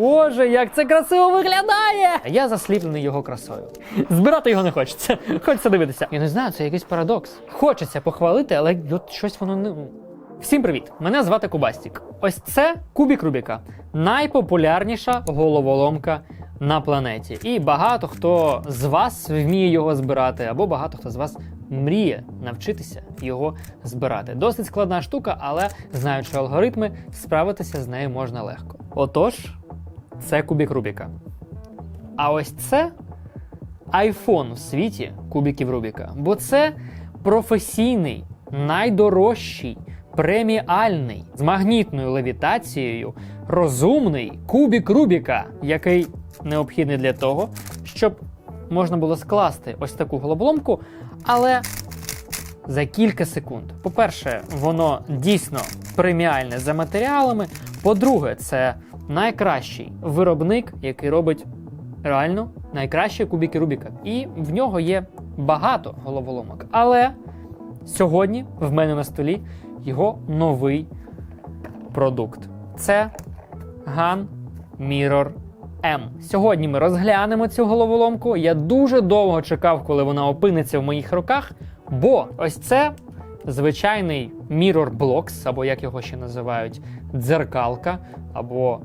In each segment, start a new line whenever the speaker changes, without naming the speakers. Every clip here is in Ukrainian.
Боже, як це красиво виглядає! Я засліплений його красою. Збирати його не хочеться. Хочеться дивитися. Я не знаю, це якийсь парадокс. Хочеться похвалити, але от щось воно не. Всім привіт! Мене звати Кубастік. Ось це кубік Рубіка. Найпопулярніша головоломка на планеті. І багато хто з вас вміє його збирати, або багато хто з вас мріє навчитися його збирати. Досить складна штука, але знаючи алгоритми, справитися з нею можна легко. Отож, це кубік Рубіка. А ось це айфон в світі кубіків Рубіка. Бо це професійний, найдорожчий, преміальний, з магнітною левітацією, розумний кубік Рубіка, який необхідний для того, щоб можна було скласти ось таку головоломку, але за кілька секунд. По-перше, воно дійсно преміальне за матеріалами. По-друге, це найкращий виробник, який робить реально найкращі кубики Рубіка. І в нього є багато головоломок. Але сьогодні в мене на столі його новий продукт. Це Gun Mirror M. Сьогодні ми розглянемо цю головоломку. Я дуже довго чекав, коли вона опиниться в моїх руках, бо ось це звичайний Mirror Blocks, або як його ще називають, дзеркалка, або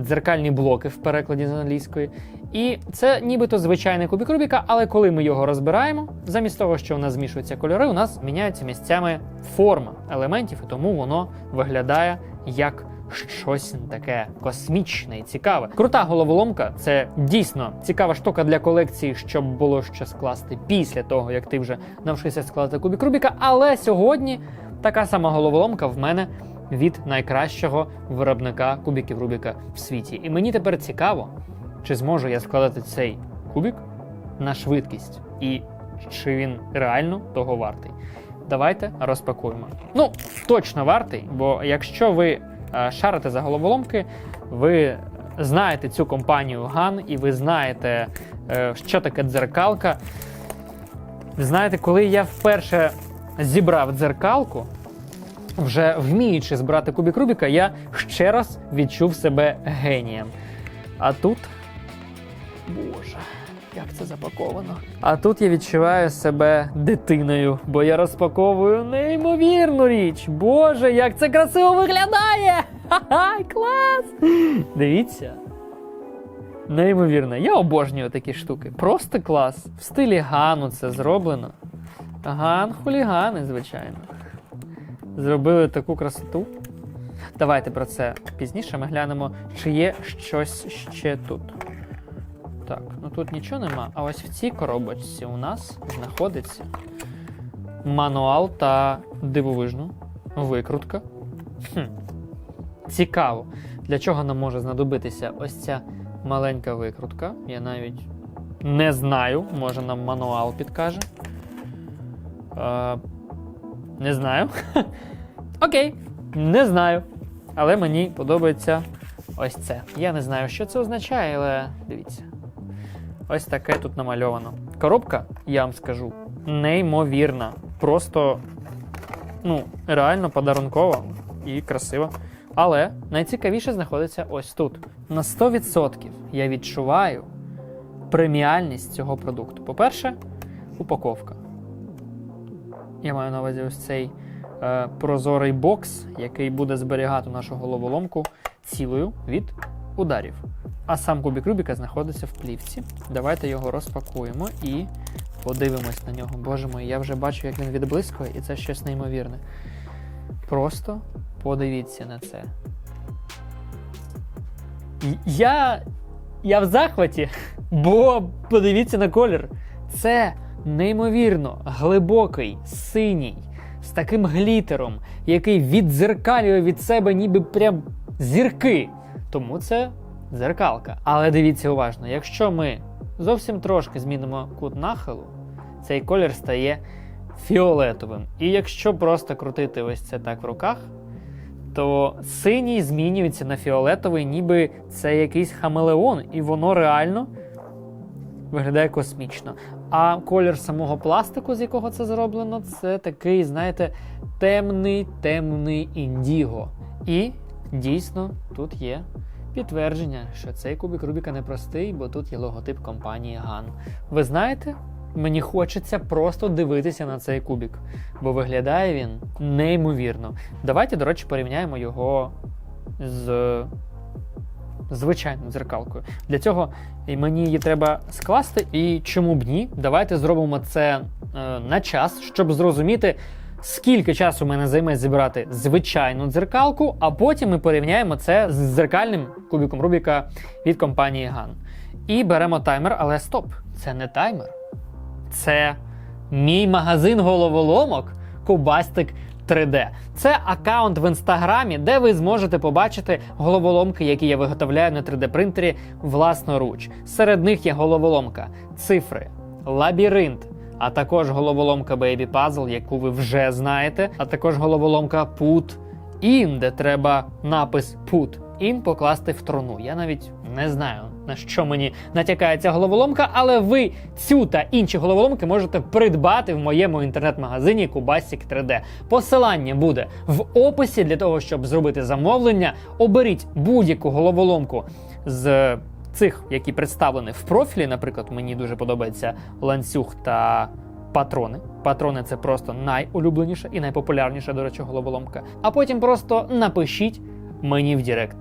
дзеркальні блоки в перекладі з англійської. І це нібито звичайний кубік Рубіка, але коли ми його розбираємо, замість того, що у нас змішуються кольори, у нас міняється місцями форма елементів, і тому воно виглядає як щось таке космічне і цікаве. Крута головоломка це дійсно цікава штука для колекції, щоб було що скласти після того, як ти вже навчився складати кубік Рубіка. Але сьогодні така сама головоломка в мене від найкращого виробника кубіків Рубіка в світі. І мені тепер цікаво, чи зможу я складати цей кубік на швидкість, і чи він реально того вартий. Давайте розпакуємо. Ну, точно вартий, бо якщо ви е, шарите за головоломки, ви знаєте цю компанію GAN і ви знаєте, е, що таке дзеркалка. Знаєте, коли я вперше зібрав дзеркалку, вже вміючи збирати кубік Рубіка, я ще раз відчув себе генієм. А тут. Боже, як це запаковано. А тут я відчуваю себе дитиною, бо я розпаковую неймовірну річ. Боже, як це красиво виглядає! Ха-ха, клас! Дивіться. Неймовірно, я обожнюю такі штуки. Просто клас. В стилі Гану це зроблено. Ган хулігани, звичайно. Зробили таку красоту. Давайте про це пізніше ми глянемо, чи є щось ще тут. Так, ну тут нічого нема. А ось в цій коробочці у нас знаходиться мануал та дивовижно викрутка. Хм. Цікаво, для чого нам може знадобитися ось ця маленька викрутка. Я навіть не знаю, може нам мануал підкаже. Е, не знаю. Окей, не знаю. Але мені подобається ось це. Я не знаю, що це означає, але дивіться. Ось таке тут намальовано. Коробка, я вам скажу, неймовірна. Просто, ну, реально подарункова і красива. Але найцікавіше знаходиться ось тут. На 100% я відчуваю преміальність цього продукту. По-перше, упаковка. Я маю на увазі ось цей е, прозорий бокс, який буде зберігати нашу головоломку цілою від ударів. А сам кубік Рубіка знаходиться в плівці. Давайте його розпакуємо і подивимось на нього. Боже мой, я вже бачу, як він відблискує, і це щось неймовірне. Просто подивіться на це. Я. Я в захваті, бо подивіться на колір. Це неймовірно глибокий, синій, з таким глітером, який віддзеркалює від себе ніби прям зірки. Тому це дзеркалка. Але дивіться уважно, якщо ми зовсім трошки змінимо кут нахилу, цей колір стає фіолетовим. І якщо просто крутити ось це так в руках, то синій змінюється на фіолетовий, ніби це якийсь хамелеон, і воно реально виглядає космічно. А колір самого пластику, з якого це зроблено, це такий, знаєте, темний, темний індіго. І дійсно тут є підтвердження, що цей кубик Рубіка непростий, бо тут є логотип компанії GAN. Ви знаєте, мені хочеться просто дивитися на цей кубик, бо виглядає він неймовірно. Давайте, до речі, порівняємо його з звичайною дзеркалкою. Для цього мені її треба скласти, і чому б ні? Давайте зробимо це е, на час, щоб зрозуміти, скільки часу мене займе зібрати звичайну дзеркалку, а потім ми порівняємо це з дзеркальним кубиком Рубіка від компанії GAN. І беремо таймер, але стоп, це не таймер. Це мій магазин головоломок Кубастик 3D. Це аккаунт в інстаграмі, де ви зможете побачити головоломки, які я виготовляю на 3D принтері власноруч. Серед них є головоломка, цифри, лабіринт, а також головоломка Baby Puzzle, яку ви вже знаєте, а також головоломка Put In, де треба напис Put In покласти в труну. Я навіть не знаю, на що мені натякає ця головоломка, але ви цю та інші головоломки можете придбати в моєму інтернет-магазині Kubastic 3D. Посилання буде в описі для того, щоб зробити замовлення. Оберіть будь-яку головоломку з цих, які представлені в профілі. Наприклад, мені дуже подобається ланцюг та. Патрони. Патрони це просто найулюбленіша і найпопулярніша, до речі, головоломка. А потім просто напишіть мені в Директ.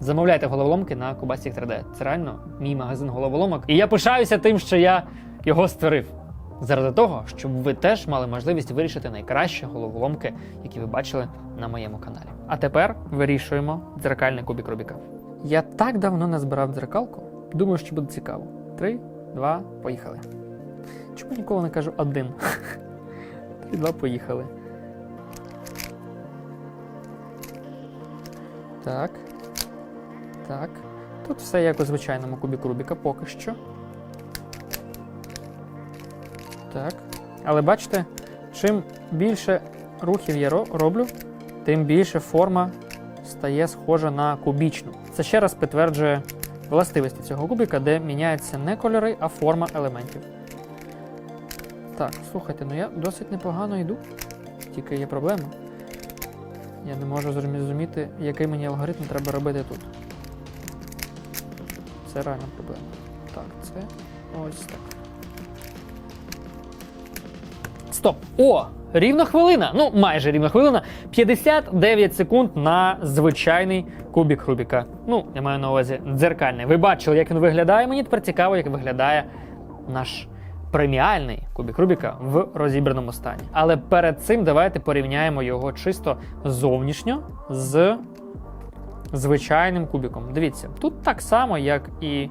Замовляйте головоломки на Кубастік 3D. Це реально мій магазин головоломок. І я пишаюся тим, що я його створив. Заради того, щоб ви теж мали можливість вирішити найкращі головоломки, які ви бачили на моєму каналі. А тепер вирішуємо дзеркальний кубік Рубіка. Я так давно не збирав дзеркалку. Думаю, що буде цікаво. Три, два, поїхали. Чому ніколи не кажу один? Три, два, поїхали. Так. Так. Тут все як у звичайному кубіку Рубіка поки що. Так. Але бачите, чим більше рухів я роблю, тим більше форма стає схожа на кубічну. Це ще раз підтверджує властивості цього кубіка, де міняються не кольори, а форма елементів. Так, слухайте, ну я досить непогано йду. Тільки є проблема. Я не можу зрозуміти, який мені алгоритм треба робити тут. Це реальна проблема. Так, це ось так. Стоп! О! Рівно хвилина. Ну, майже рівно хвилина. 59 секунд на звичайний кубік Рубіка. Ну, я маю на увазі дзеркальний. Ви бачили, як він виглядає. Мені тепер цікаво, як виглядає наш преміальний кубік Рубіка в розібраному стані. Але перед цим давайте порівняємо його чисто зовнішньо з звичайним кубіком. Дивіться, тут так само, як і е,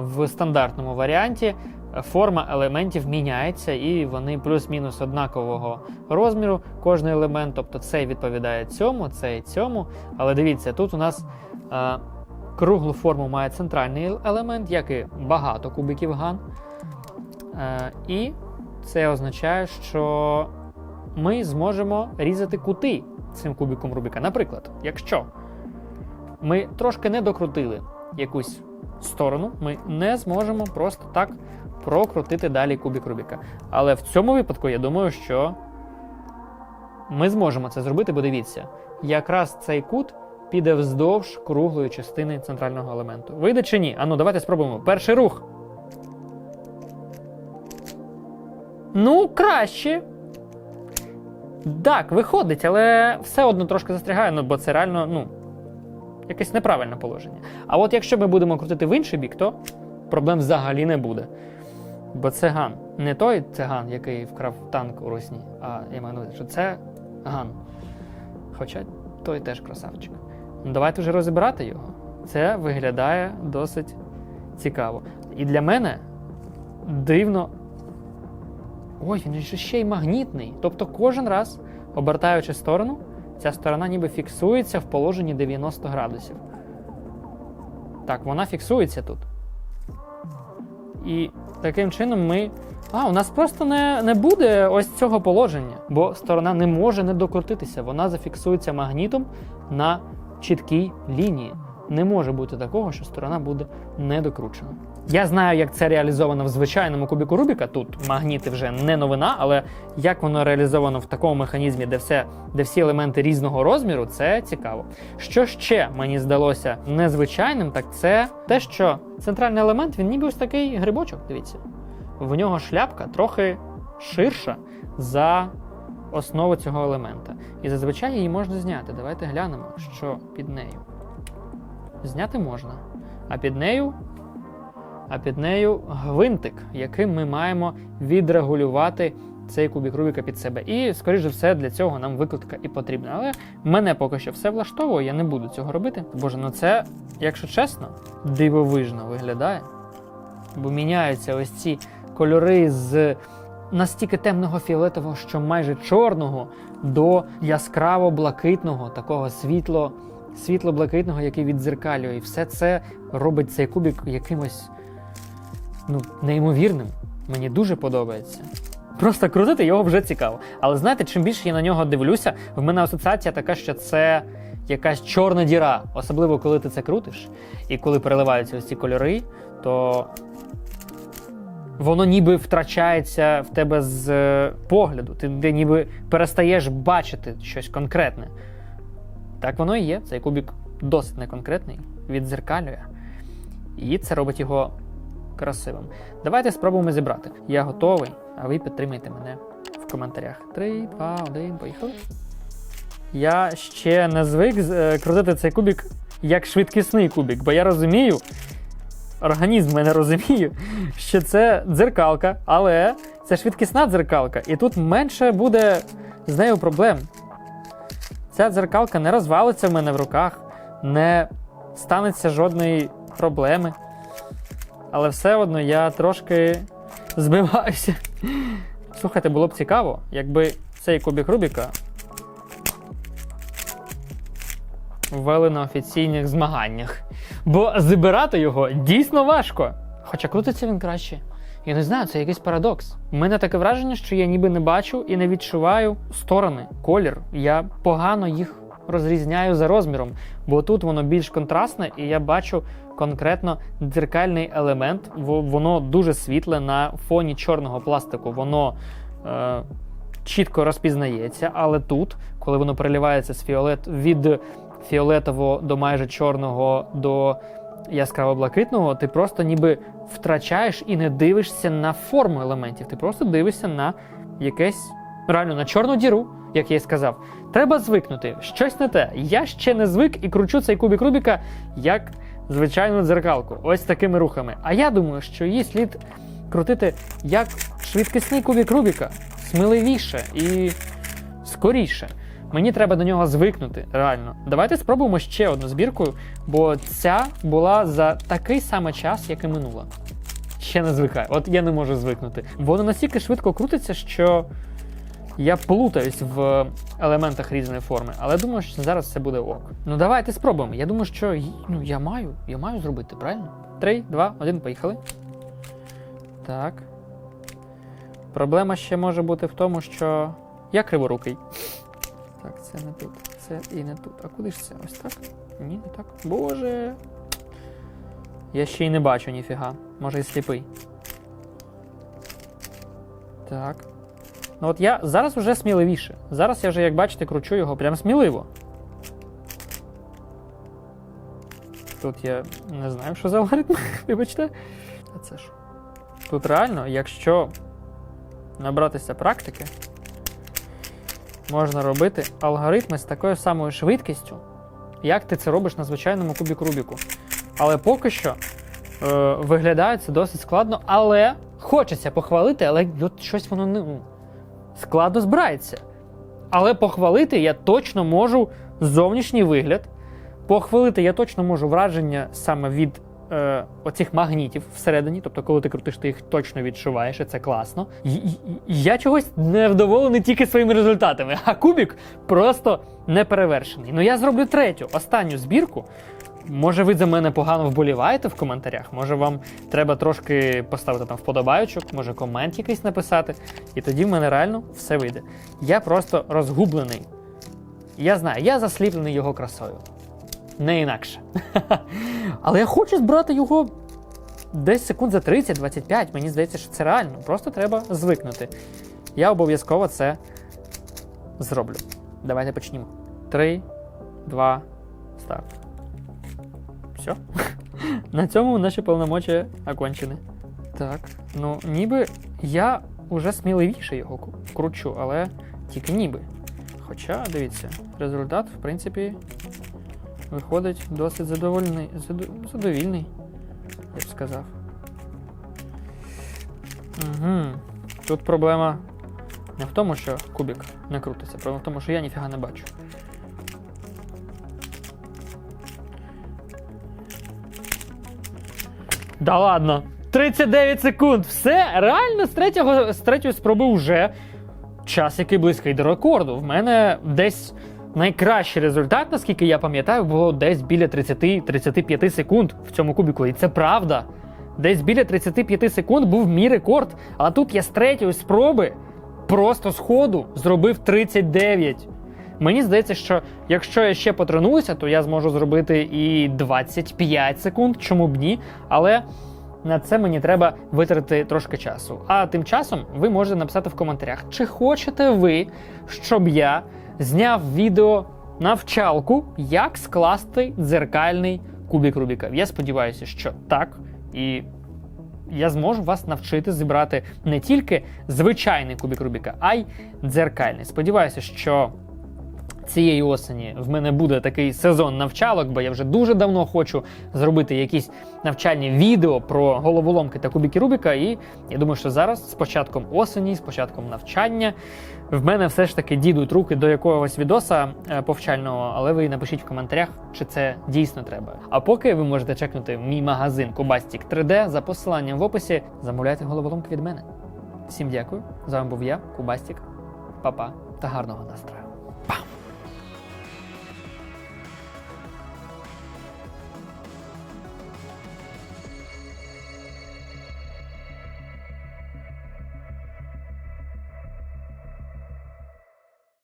в стандартному варіанті. Форма елементів міняється, і вони плюс-мінус однакового розміру. Кожний елемент, тобто цей відповідає цьому, цей цьому. Але дивіться, тут у нас е, круглу форму має центральний елемент, як і багато кубиків ган. Е, і це означає, що ми зможемо різати кути цим кубиком Рубіка. Наприклад, якщо ми трошки не докрутили якусь сторону, ми не зможемо просто так прокрутити далі кубик Рубіка. Але в цьому випадку я думаю, що ми зможемо це зробити, бо дивіться, якраз цей кут піде вздовж круглої частини центрального елементу. Вийде чи ні? Ану, давайте спробуємо. Перший рух. Ну, краще. Так, виходить, але все одно трошки застрягає, ну, бо це реально, ну, якесь неправильне положення. А от якщо ми будемо крутити в інший бік, то проблем взагалі не буде. Бо це ган. Не той циган, який вкрав танк у Росні, а я маю на увазі, що це ган. Хоча той теж красавчик. Ну, давайте вже розібрати його. Це виглядає досить цікаво. І для мене дивно. Ой, він ще й магнітний. Тобто кожен раз, обертаючи сторону, ця сторона ніби фіксується в положенні 90 градусів. Так, вона фіксується тут. І таким чином ми. А, у нас просто не, не буде ось цього положення, бо сторона не може не докрутитися. Вона зафіксується магнітом на чіткій лінії. Не може бути такого, що сторона буде недокручена. Я знаю, як це реалізовано в звичайному кубіку Рубіка. Тут магніти вже не новина, але як воно реалізовано в такому механізмі, де все, де всі елементи різного розміру, це цікаво. Що ще мені здалося незвичайним, так це те, що центральний елемент він ніби ось такий грибочок. Дивіться, в нього шляпка трохи ширша за основу цього елемента. І зазвичай її можна зняти. Давайте глянемо, що під нею. Зняти можна. А під нею. А під нею гвинтик, яким ми маємо відрегулювати цей кубік Рубіка під себе. І, скоріш за все, для цього нам викладка і потрібна. Але мене поки що все влаштовує, я не буду цього робити. Боже, ну це, якщо чесно, дивовижно виглядає. Бо міняються ось ці кольори з настільки темного фіолетового, що майже чорного, до яскраво блакитного, такого світло, світло-блакитного, який віддзеркалює. І все це робить цей кубик якимось ну, неймовірним. Мені дуже подобається. Просто крутити його вже цікаво. Але знаєте, чим більше я на нього дивлюся, в мене асоціація така, що це якась чорна діра. Особливо коли ти це крутиш, і коли переливаються ось ці кольори, то воно ніби втрачається в тебе з е, погляду. Ти ніби перестаєш бачити щось конкретне. Так воно і є. Цей кубік досить неконкретний, віддзеркалює. І це робить його красивим. Давайте спробуємо зібрати. Я готовий, а ви підтримайте мене в коментарях. 3, 2, 1, поїхали. Я ще не звик е, крутити цей кубік як швидкісний кубік, бо я розумію, організм мене розуміє, що це дзеркалка, але це швидкісна дзеркалка, і тут менше буде з нею проблем. Ця дзеркалка не розвалиться в мене в руках, не станеться жодної проблеми. Але все одно я трошки збиваюся. Слухайте, було б цікаво, якби цей кубік Рубіка ввели на офіційних змаганнях. Бо забирати його дійсно важко. Хоча крутиться він краще. Я не знаю, це якийсь парадокс. У мене таке враження, що я ніби не бачу і не відчуваю сторони, колір. Я погано їх розрізняю за розміром, бо тут воно більш контрастне, і я бачу конкретно дзеркальний елемент. Воно дуже світле на фоні чорного пластику. Воно е, чітко розпізнається, але тут, коли воно переливається з фіолет від фіолетового до майже чорного до яскраво-блакитного, ти просто ніби втрачаєш і не дивишся на форму елементів. Ти просто дивишся на якесь реально на чорну діру, як я й сказав. Треба звикнути. Щось не те. Я ще не звик і кручу цей кубік Рубіка як звичайну дзеркалку. Ось такими рухами. А я думаю, що її слід крутити як швидкісний кубік Рубіка, сміливіше і скоріше. Мені треба до нього звикнути, реально. Давайте спробуємо ще одну збірку, бо ця була за такий самий час, як і минула. Ще не звикаю. От я не можу звикнути. Воно настільки швидко крутиться, що я плутаюсь в елементах різної форми, але думаю, що зараз все буде ок. Ну давайте спробуємо. Я думаю, що ну, я маю, я маю зробити, правильно? Три, два, один, поїхали. Так. Проблема ще може бути в тому, що я криворукий. Так, це не тут, це і не тут. А куди ж це? Ось так? Ні, не так. Боже. Я ще й не бачу ніфіга. Може і сліпий. Так. Ну от я зараз вже сміливіше. Зараз я вже, як бачите, кручу його прям сміливо. Тут я не знаю, що за алгоритм, вибачте. А це ж. Тут реально, якщо набратися практики, можна робити алгоритми з такою самою швидкістю, як ти це робиш на звичайному кубіку Рубіку. Але поки що е, виглядає це досить складно, але хочеться похвалити, але от щось воно не ну, складно збирається. Але похвалити я точно можу зовнішній вигляд. Похвалити я точно можу враження саме від е, оцих магнітів всередині. Тобто, коли ти крутиш, ти їх точно відчуваєш, і це класно. І, і- я чогось не вдоволений тільки своїми результатами, а кубік просто не перевершений. Ну я зроблю третю, останню збірку. Може, ви за мене погано вболіваєте в коментарях? Може, вам треба трошки поставити там вподобайочок, може комент якийсь написати, і тоді в мене реально все вийде. Я просто розгублений. Я знаю, я засліплений його красою. Не інакше. Але я хочу збирати його десь секунд за 30-25. Мені здається, що це реально. Просто треба звикнути. Я обов'язково це зроблю. Давайте почнімо. Три, два, старт. Все. На цьому наші повномочі окончені. Так, ну ніби я уже сміливіше його кручу, але тільки ніби. Хоча, дивіться, результат, в принципі, виходить досить задовольний, задо- задовільний, я б сказав. Угу. Тут проблема не в тому, що кубик не крутиться, проблема в тому, що я ніфіга не бачу. Да ладно. 39 секунд. Все, реально, з, третього, з третьої спроби вже час, який близький до рекорду. В мене десь найкращий результат, наскільки я пам'ятаю, було десь біля 30-35 секунд в цьому кубіку. І це правда. Десь біля 35 секунд був мій рекорд. А тут я з третьої спроби просто з ходу зробив 39. Мені здається, що якщо я ще потренуюся, то я зможу зробити і 25 секунд, чому б ні. Але на це мені треба витратити трошки часу. А тим часом ви можете написати в коментарях, чи хочете ви, щоб я зняв відео навчалку, як скласти дзеркальний кубік Рубіка. Я сподіваюся, що так. І я зможу вас навчити зібрати не тільки звичайний кубік Рубіка, а й дзеркальний. Сподіваюся, що цієї осені в мене буде такий сезон навчалок, бо я вже дуже давно хочу зробити якісь навчальні відео про головоломки та кубики Рубіка. І я думаю, що зараз, з початком осені, з початком навчання, в мене все ж таки дідуть руки до якогось відоса е, повчального, але ви напишіть в коментарях, чи це дійсно треба. А поки ви можете чекнути мій магазин Кубастік 3D за посиланням в описі. Замовляйте головоломки від мене. Всім дякую. З вами був я, Кубастік. Па-па та гарного настрою.